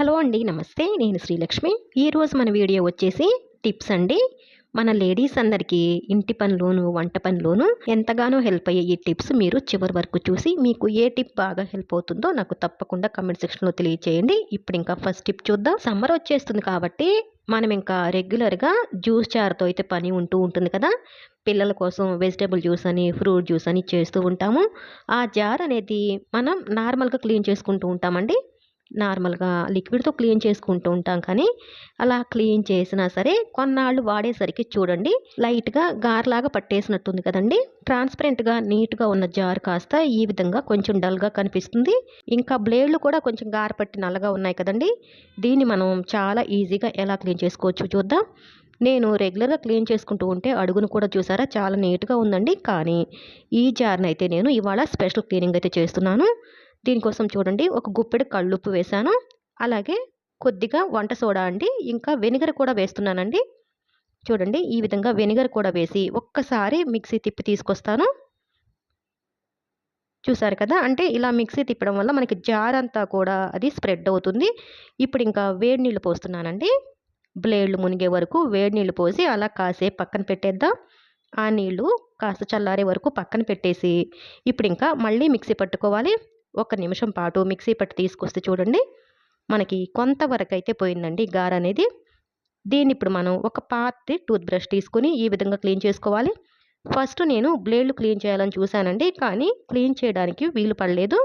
Hello అండి నమస్తే. నేను శ్రీలక్ష్మి. ఈరోజు మన వీడియో వచ్చేసి టిప్స్ అండి. మన లేడీస్ అందరికీ ఇంటి పనిలోను వంట పనిలోను ఎంతగానో హెల్ప్ అయ్యే ఈ టిప్స్ మీరు చివరి వరకు చూసి మీకు ఏ టిప్ బాగా హెల్ప్ అవుతుందో నాకు తప్పకుండా కమెంట్ సెక్షన్లో తెలియచేయండి. ఇప్పుడు ఇంకా ఫస్ట్ టిప్ చూద్దాం. సమ్మర్ వచ్చేస్తుంది కాబట్టి మనం ఇంకా రెగ్యులర్గా జ్యూస్ చారుతో అయితే పని ఉంటూ ఉంటుంది కదా. పిల్లల కోసం వెజిటేబుల్ జ్యూస్ అని ఫ్రూట్ జ్యూస్ అని చేస్తూ ఉంటాము. ఆ జార్ అనేది మనం నార్మల్గా క్లీన్ చేసుకుంటూ ఉంటామండి. నార్మల్గా లిక్విడ్తో క్లీన్ చేసుకుంటూ ఉంటాం కానీ అలా క్లీన్ చేసినా సరే కొన్నాళ్ళు వాడేసరికి చూడండి లైట్గా గార్లాగా పట్టేసినట్టుంది కదండి. ట్రాన్స్పరెంట్గా నీట్గా ఉన్న జార్ కాస్త ఈ విధంగా కొంచెం డల్గా కనిపిస్తుంది. ఇంకా బ్లేడ్లు కూడా కొంచెం గార పట్టి నల్లగా ఉన్నాయి కదండి. దీన్ని మనం చాలా ఈజీగా ఎలా క్లీన్ చేసుకోవచ్చు చూద్దాం. నేను రెగ్యులర్గా క్లీన్ చేసుకుంటూ ఉంటే అడుగును కూడా చూసారా? చాలా నీట్గా ఉందండి. కానీ ఈ జార్ని అయితే నేను ఇవాళ స్పెషల్ క్లీనింగ్ అయితే చేస్తున్నాను. దీనికోసం చూడండి. ఒక గుప్పెడు కళ్ళుప్పు వేశాను. అలాగే కొద్దిగా వంట సోడా అండి. ఇంకా వెనిగర్ కూడా వేస్తున్నానండి. చూడండి ఈ విధంగా వెనిగర్ కూడా వేసి ఒక్కసారి మిక్సీ తిప్పి తీసుకొస్తాను. చూసారు కదా? అంటే ఇలా మిక్సీ తిప్పడం వల్ల మనకి జార్ అంతా కూడా అది స్ప్రెడ్ అవుతుంది. ఇప్పుడు ఇంకా వేడి నీళ్ళు పోస్తున్నానండి. బ్లేడ్లు మునిగే వరకు వేడి నీళ్ళు పోసి అలా కాసేపు పక్కన పెట్టేద్దాం. ఆ నీళ్ళు కాస్త చల్లారే వరకు పక్కన పెట్టేసి ఇప్పుడు ఇంకా మళ్ళీ మిక్సీ పట్టుకోవాలి. ఒక నిమిషం పాటు మిక్సీ పట్టి తీసుకొస్తే చూడండి మనకి కొంతవరకు అయితే పోయిందండి గార అనేది. దీన్ని ఇప్పుడు మనం ఒక పాతి టూత్ బ్రష్ తీసుకుని ఈ విధంగా క్లీన్ చేసుకోవాలి. ఫస్ట్ నేను బ్లేడ్లు క్లీన్ చేయాలని చూశానండి కానీ క్లీన్ చేయడానికి వీలు పడలేదు.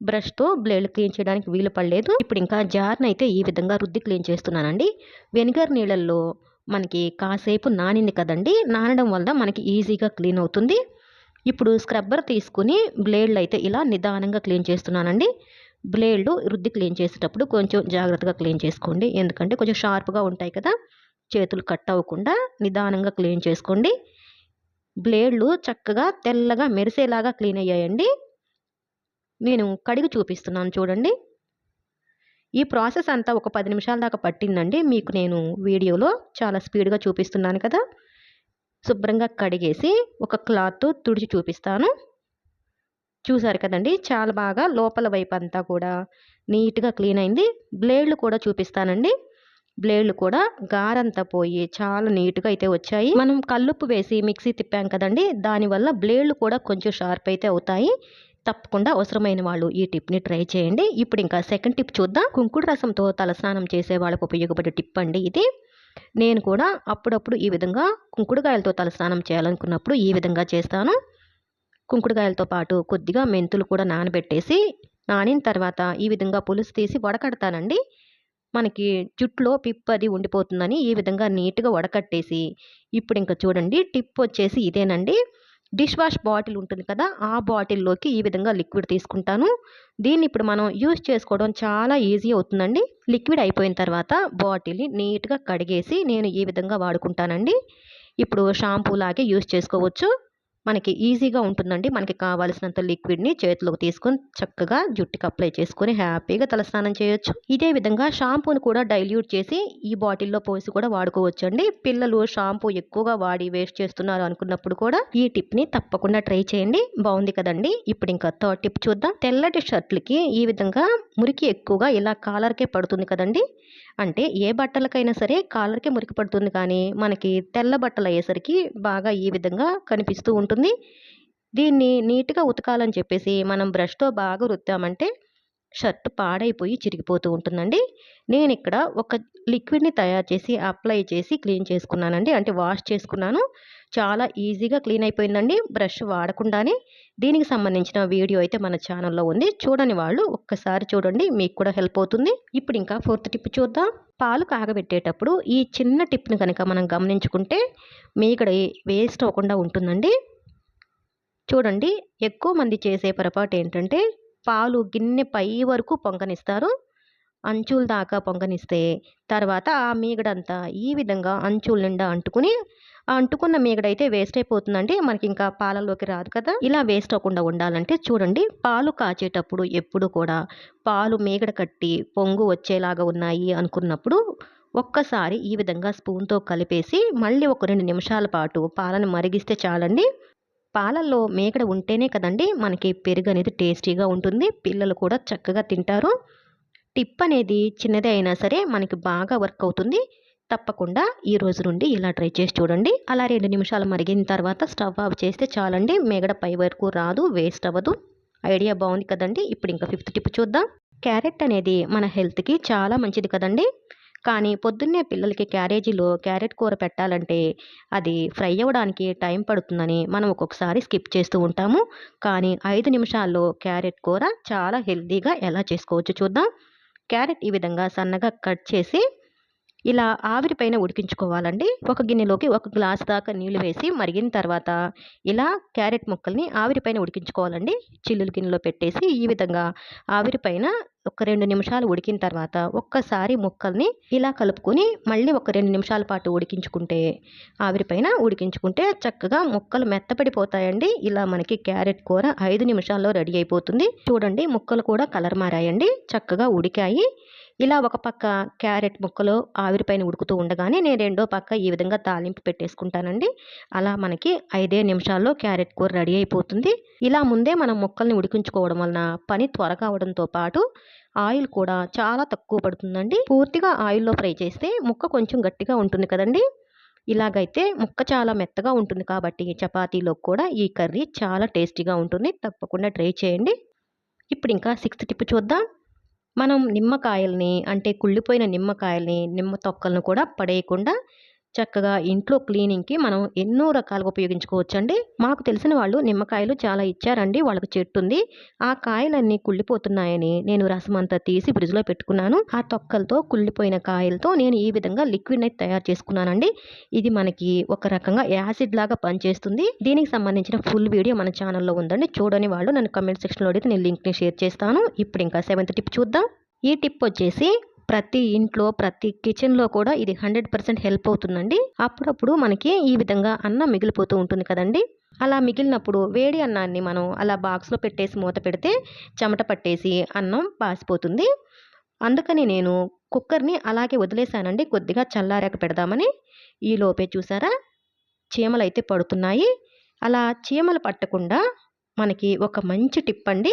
బ్రష్తో బ్లేడ్లు క్లీన్ చేయడానికి వీలు పడలేదు. ఇప్పుడు ఇంకా జార్ని అయితే ఈ విధంగా రుద్ది క్లీన్ చేస్తున్నానండి. వెనిగర్ నీళ్ళల్లో మనకి కాసేపు నానింది కదండి నానడం వల్ల మనకి ఈజీగా క్లీన్ అవుతుంది. ఇప్పుడు స్క్రబ్బర్ తీసుకుని బ్లేడ్లు అయితే ఇలా నిదానంగా క్లీన్ చేస్తున్నానండి. బ్లేడ్లు రుద్ది క్లీన్ చేసేటప్పుడు కొంచెం జాగ్రత్తగా క్లీన్ చేసుకోండి. ఎందుకంటే కొంచెం షార్ప్గా ఉంటాయి కదా చేతులు కట్ అవ్వకుండా నిదానంగా క్లీన్ చేసుకోండి. బ్లేడ్లు చక్కగా తెల్లగా మెరిసేలాగా క్లీన్ అయ్యాయండి. నేను కడిగి చూపిస్తున్నాను చూడండి. ఈ ప్రాసెస్ అంతా ఒక పది నిమిషాల దాకా పట్టిందండి. మీకు నేను వీడియోలో చాలా స్పీడ్గా చూపిస్తున్నాను కదా. శుభ్రంగా కడిగేసి ఒక క్లాత్ తుడిచి చూపిస్తాను. చూసారు కదండి చాలా బాగా లోపల వైపు అంతా కూడా నీట్గా క్లీన్ అయింది. బ్లేడ్లు కూడా చూపిస్తానండి. బ్లేడ్లు కూడా గారంతా పోయి చాలా నీట్గా అయితే వచ్చాయి. మనం కల్లుప్పు వేసి మిక్సీ తిప్పాం కదండి దానివల్ల బ్లేడ్లు కూడా కొంచెం షార్ప్ అయితే అవుతాయి. తప్పకుండా అవసరమైన వాళ్ళు ఈ టిప్ని ట్రై చేయండి. ఇప్పుడు ఇంకా సెకండ్ టిప్ చూద్దాం. కుంకుడు రసంతో తలస్నానం చేసే వాళ్ళకు ఉపయోగపడే టిప్ అండి ఇది. నేను కూడా అప్పుడప్పుడు ఈ విధంగా కుంకుడుకాయలతో తలస్నానం చేయాలనుకున్నప్పుడు ఈ విధంగా చేస్తాను. కుంకుడుకాయలతో పాటు కొద్దిగా మెంతులు కూడా నానబెట్టేసి నానిన తర్వాత ఈ విధంగా పులుసు తీసి వడకడతానండి. మనకి జుట్టులో పిప్ అది ఉండిపోతుందని ఈ విధంగా నీట్గా వడకట్టేసి ఇప్పుడు ఇంకా చూడండి టిప్ వచ్చేసి ఇదేనండి. డిష్ వాష్ బాటిల్ ఉంటుంది కదా ఆ బాటిల్లోకి ఈ విధంగా లిక్విడ్ తీసుకుంటాను. దీన్ని ఇప్పుడు మనం యూజ్ చేసుకోవడం చాలా ఈజీ అవుతుందండి. లిక్విడ్ అయిపోయిన తర్వాత బాటిల్ని నీట్గా కడిగేసి నేను ఈ విధంగా వాడుకుంటానండి. ఇప్పుడు షాంపూ లాగే యూజ్ చేసుకోవచ్చు. మనకి ఈజీగా ఉంటుందండి. మనకి కావాల్సినంత లిక్విడ్ని చేతిలోకి తీసుకొని చక్కగా జుట్టుకి అప్లై చేసుకొని హ్యాపీగా తలస్నానం చేయొచ్చు. ఇదే విధంగా షాంపూని కూడా డైల్యూట్ చేసి ఈ బాటిల్లో పోసి కూడా వాడుకోవచ్చు అండి పిల్లలు షాంపూ ఎక్కువగా వాడి వేస్ట్ చేస్తున్నారు అనుకున్నప్పుడు కూడా ఈ టిప్ని తప్పకుండా ట్రై చేయండి. బాగుంది కదండి. ఇప్పుడు ఇంకా థర్డ్ టిప్ చూద్దాం. తెల్లటి షర్ట్లకి ఈ విధంగా మురికి ఎక్కువగా ఇలా కాలర్కే పడుతుంది కదండి. అంటే ఏ బట్టలకైనా సరే కాలర్కే మురికి పడుతుంది కానీ మనకి తెల్ల బట్టలు అయ్యేసరికి బాగా ఈ విధంగా కనిపిస్తూ ఉంటుంది. దీన్ని నీట్గా ఉతకాలని చెప్పేసి మనం బ్రష్తో బాగా రుద్దామంటే షర్ట్ పాడైపోయి చిరిగిపోతూ ఉంటుందండి. నేను ఇక్కడ ఒక లిక్విడ్ని తయారు చేసి అప్లై చేసి క్లీన్ చేసుకున్నానండి. అంటే వాష్ చేసుకున్నాను. చాలా ఈజీగా క్లీన్ అయిపోయిందండి. బ్రష్ వాడకుండానే దీనికి సంబంధించిన వీడియో అయితే మన ఛానల్లో ఉంది. చూడని వాళ్ళు ఒక్కసారి చూడండి. మీకు కూడా హెల్ప్ అవుతుంది. ఇప్పుడు ఇంకా ఫోర్త్ టిప్ చూద్దాం. పాలు కాగబెట్టేటప్పుడు ఈ చిన్న టిప్ని కనుక మనం గమనించుకుంటే మీగడ వేస్ట్ అవ్వకుండా ఉంటుందండి. చూడండి ఎక్కువ మంది చేసే పొరపాటు ఏంటంటే పాలు గిన్నె పై వరకు పొంగనిస్తారు. అంచుల దాకా పొంగనిస్తే తర్వాత ఆ మీగడంతా ఈ విధంగా అంచుల నిండా అంటుకుని ఆ అంటుకున్న మీగడైతే వేస్ట్ అయిపోతుందండి. మనకి ఇంకా పాలలోకి రాదు కదా. ఇలా వేస్ట్ అవ్వకుండా ఉండాలంటే చూడండి పాలు కాచేటప్పుడు ఎప్పుడు కూడా పాలు మీగడ కట్టి పొంగు వచ్చేలాగా ఉన్నాయి అనుకున్నప్పుడు ఒక్కసారి ఈ విధంగా స్పూన్తో కలిపేసి మళ్ళీ ఒక రెండు నిమిషాల పాటు పాలను మరిగిస్తే చాలండి. పాలల్లో మేకడ ఉంటేనే కదండి మనకి పెరుగు అనేది టేస్టీగా ఉంటుంది. పిల్లలు కూడా చక్కగా తింటారు. టిప్ అనేది చిన్నదే అయినా సరే మనకి బాగా వర్క్ అవుతుంది. తప్పకుండా ఈ రోజు నుండి ఇలా ట్రై చేసి చూడండి. అలా రెండు నిమిషాలు మరిగిన తర్వాత స్టవ్ ఆఫ్ చేస్తే చాలండి. మేగడ పై వరకు రాదు వేస్ట్ అవ్వదు. ఐడియా బాగుంది కదండి. ఇప్పుడు ఇంకా ఫిఫ్త్ టిప్ చూద్దాం. క్యారెట్ అనేది మన హెల్త్కి చాలా మంచిది కదండి. కానీ పొద్దున్నే పిల్లలకి క్యారేజీలో క్యారెట్ కూర పెట్టాలంటే అది ఫ్రై అవ్వడానికి టైం పడుతుందని మనం ఒక్కొక్కసారి స్కిప్ చేస్తూ ఉంటాము. కానీ ఐదు నిమిషాల్లో క్యారెట్ కూర చాలా హెల్తీగా ఎలా చేసుకోవచ్చు చూద్దాం. క్యారెట్ ఈ విధంగా సన్నగా కట్ చేసి ఇలా ఆవిరి పైన ఉడికించుకోవాలండి. ఒక గిన్నెలోకి ఒక గ్లాస్ దాకా నీళ్ళు వేసి మరిగిన తర్వాత ఇలా క్యారెట్ ముక్కల్ని ఆవిరి పైన ఉడికించుకోవాలండి. చిల్లులు గిన్నెలో పెట్టేసి ఈ విధంగా ఆవిరి పైన ఒక రెండు నిమిషాలు ఉడికిన తర్వాత ఒక్కసారి ముక్కల్ని ఇలా కలుపుకొని మళ్ళీ ఒక రెండు నిమిషాల పాటు ఉడికించుకుంటే ఆవిరి పైన ఉడికించుకుంటే చక్కగా ముక్కలు మెత్తపడిపోతాయండి. ఇలా మనకి క్యారెట్ కూర ఐదు నిమిషాల్లో రెడీ అయిపోతుంది. చూడండి ముక్కలు కూడా కలర్ మారాయండి. చక్కగా ఉడికాయి. ఇలా ఒక పక్క క్యారెట్ ముక్కలు ఆవిరిపైన ఉడుకుతూ ఉండగానే నేను రెండో పక్క ఈ విధంగా తాలింపు పెట్టేసుకుంటానండి. అలా మనకి ఐదే నిమిషాల్లో క్యారెట్ కూర రెడీ అయిపోతుంది. ఇలా ముందే మనం ముక్కల్ని ఉడికించుకోవడం వలన పని త్వరగా అవడంతో పాటు ఆయిల్ కూడా చాలా తక్కువ పడుతుందండి. పూర్తిగా ఆయిల్లో ఫ్రై చేస్తే ముక్క కొంచెం గట్టిగా ఉంటుంది కదండి. ఇలాగైతే ముక్క చాలా మెత్తగా ఉంటుంది కాబట్టి చపాతీలో కూడా ఈ కర్రీ చాలా టేస్టీగా ఉంటుంది. తప్పకుండా ట్రై చేయండి. ఇప్పుడు ఇంకా సిక్స్త్ టిప్ చూద్దాం. మనం నిమ్మకాయల్ని అంటే కుళ్ళిపోయిన నిమ్మకాయల్ని నిమ్మ తొక్కలను కూడా పడేయకుండా చక్కగా ఇంట్లో క్లీనింగ్కి మనం ఎన్నో రకాలుగా ఉపయోగించుకోవచ్చండి. మాకు తెలిసిన వాళ్ళు నిమ్మకాయలు చాలా ఇచ్చారండి. వాళ్ళకి చెట్టు ఉంది. ఆ కాయలన్నీ కుళ్ళిపోతున్నాయని నేను రసం అంతా తీసి ఫ్రిడ్జ్లో పెట్టుకున్నాను. ఆ తొక్కలతో కుళ్ళిపోయిన కాయలతో నేను ఈ విధంగా లిక్విడ్ అయితే తయారు చేసుకున్నానండి. ఇది మనకి ఒక రకంగా యాసిడ్ లాగా పనిచేస్తుంది. దీనికి సంబంధించిన ఫుల్ వీడియో మన ఛానల్లో ఉందండి. చూడని వాళ్ళు నన్ను కమెంట్ సెక్షన్లో అడిగితే నేను లింక్ని షేర్ చేస్తాను. ఇప్పుడు ఇంకా సెవెంత్ టిప్ చూద్దాం. ఈ టిప్ వచ్చేసి ప్రతి ఇంట్లో ప్రతి కిచెన్లో కూడా ఇది హండ్రెడ్ పర్సెంట్ హెల్ప్ అవుతుందండి. అప్పుడప్పుడు మనకి ఈ విధంగా అన్నం మిగిలిపోతూ ఉంటుంది కదండి. అలా మిగిలినప్పుడు వేడి అన్నాన్ని మనం అలా బాక్స్లో పెట్టేసి మూత పెడితే చెమట పట్టేసి అన్నం పాసిపోతుంది. అందుకని నేను కుక్కర్ని అలాగే వదిలేశానండి కొద్దిగా చల్లారాక పెడదామని. ఈ లోపే చూసారా? చీమలు అయితే పడుతున్నాయి. అలా చీమలు పట్టకుండా మనకి ఒక మంచి టిప్ అండి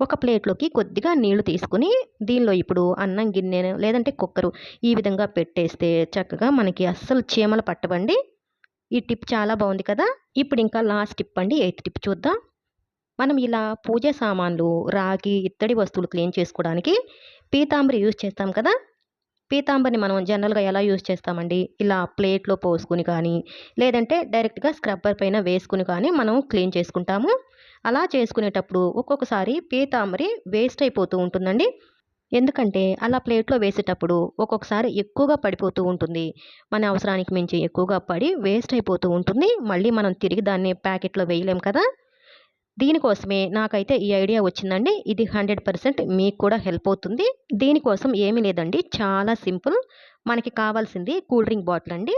ఒక ప్లేట్లోకి కొద్దిగా నీళ్ళు తీసుకుని దీనిలో ఇప్పుడు అన్నం గిన్నె లేదంటే కుక్కరు ఈ విధంగా పెట్టేస్తే చక్కగా మనకి అస్సలు చీమలు పట్టవండి. ఈ టిప్ చాలా బాగుంది కదా! ఇప్పుడు ఇంకా లాస్ట్ టిప్ అండి. ఎయిత్ టిప్ చూద్దాం. మనం ఇలా పూజ సామాన్లు రాగి ఇత్తడి వస్తువులు క్లీన్ చేసుకోవడానికి పీతాంబరి యూజ్ చేస్తాం కదా! పీతాంబరిని మనం జనరల్గా ఎలా యూజ్ చేస్తామండి? ఇలా ప్లేట్లో పోసుకుని కానీ లేదంటే డైరెక్ట్గా స్క్రబ్బర్ పైన వేసుకుని కానీ మనం క్లీన్ చేసుకుంటాము. అలా చేసుకునేటప్పుడు ఒక్కొక్కసారి పీతాంబరి వేస్ట్ అయిపోతూ ఉంటుందండి. ఎందుకంటే అలా ప్లేట్లో వేసేటప్పుడు ఒక్కొక్కసారి ఎక్కువగా పడిపోతూ ఉంటుంది. మన అవసరానికి మించి ఎక్కువగా పడి వేస్ట్ అయిపోతూ ఉంటుంది. మళ్ళీ మనం తిరిగి దాన్ని ప్యాకెట్లో వేయలేం కదా? దీనికోసమే నాకైతే ఈ ఐడియా వచ్చిందండి. ఇది హండ్రెడ్ పర్సెంట్ మీకు కూడా హెల్ప్ అవుతుంది. దీనికోసం ఏమీ లేదండి. చాలా సింపుల్. మనకి కావాల్సింది కూల్ డ్రింక్ బాటిల్ అండి.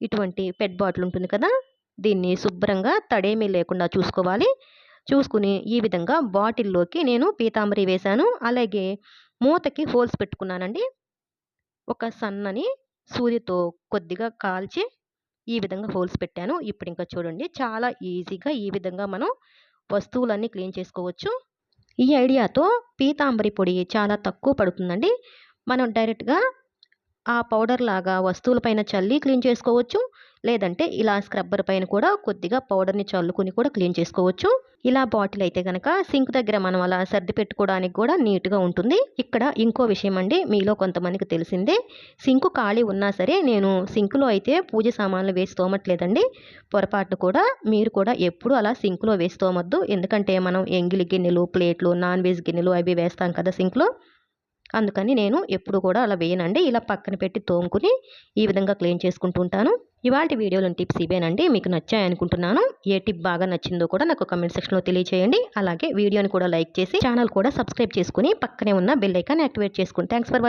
ఇటువంటి పెట్ బాటిల్ ఉంటుంది కదా దీన్ని శుభ్రంగా తడేమీ లేకుండా చూసుకోవాలి. చూసుకుని ఈ విధంగా బాటిల్లోకి నేను పీతాంబరి వేశాను. అలాగే మూతకి హోల్స్ పెట్టుకున్నానండి. ఒక సన్నని సూదితో కొద్దిగా కాల్చి ఈ విధంగా హోల్స్ పెట్టాను. ఇప్పుడు ఇంకా చూడండి చాలా ఈజీగా ఈ విధంగా మనం వస్తువులన్నీ క్లీన్ చేసుకోవచ్చు. ఈ ఐడియాతో పీతాంబరి పొడి చాలా తక్కువ పడుతుందండి. మనం డైరెక్ట్గా ఆ పౌడర్ లాగా వస్తువులపైన చల్లి క్లీన్ చేసుకోవచ్చు. లేదంటే ఇలా స్క్రబ్బర్ పైన కూడా కొద్దిగా పౌడర్ని చల్లుకుని కూడా క్లీన్ చేసుకోవచ్చు. ఇలా బాటిల్ అయితే కనుక సింక్ దగ్గర మనం అలా సర్ది పెట్టుకోవడానికి కూడా నీట్గా ఉంటుంది. ఇక్కడ ఇంకో విషయం అండి మీలో కొంతమందికి తెలిసిందే. సింకు ఖాళీ ఉన్నా సరే నేను సింకులో అయితే పూజ సామాన్లు వేసి తోమట్లేదండి పొరపాటు కూడా మీరు కూడా ఎప్పుడు అలా సింకులో వేసి తోమద్దు ఎందుకంటే మనం ఎంగిలి గిన్నెలు ప్లేట్లు నాన్ వెజ్ గిన్నెలు అవి వేస్తాం కదా సింక్లో. అందుకని నేను ఎప్పుడు కూడా అలా వేయనండి. ఇలా పక్కన పెట్టి తోముకుని ఈ విధంగా క్లీన్ చేసుకుంటూ ఉంటాను. ఇవాళ వీడియోలోని టిప్స్ ఇవేనండి. మీకు నచ్చాయి అనుకుంటున్నాను ఏ టిప్ బాగా నచ్చిందో కూడా నాకు కమెంట్ సెక్షన్లో తెలియచేయండి. అలాగే వీడియోని కూడా లైక్ చేసి ఛానల్ కూడా సబ్స్క్రైబ్ చేసుకుని పక్కనే ఉన్న బెల్ ఐకాన్ యాక్టివేట్ చేసుకోండి థ్యాంక్స్ ఫర్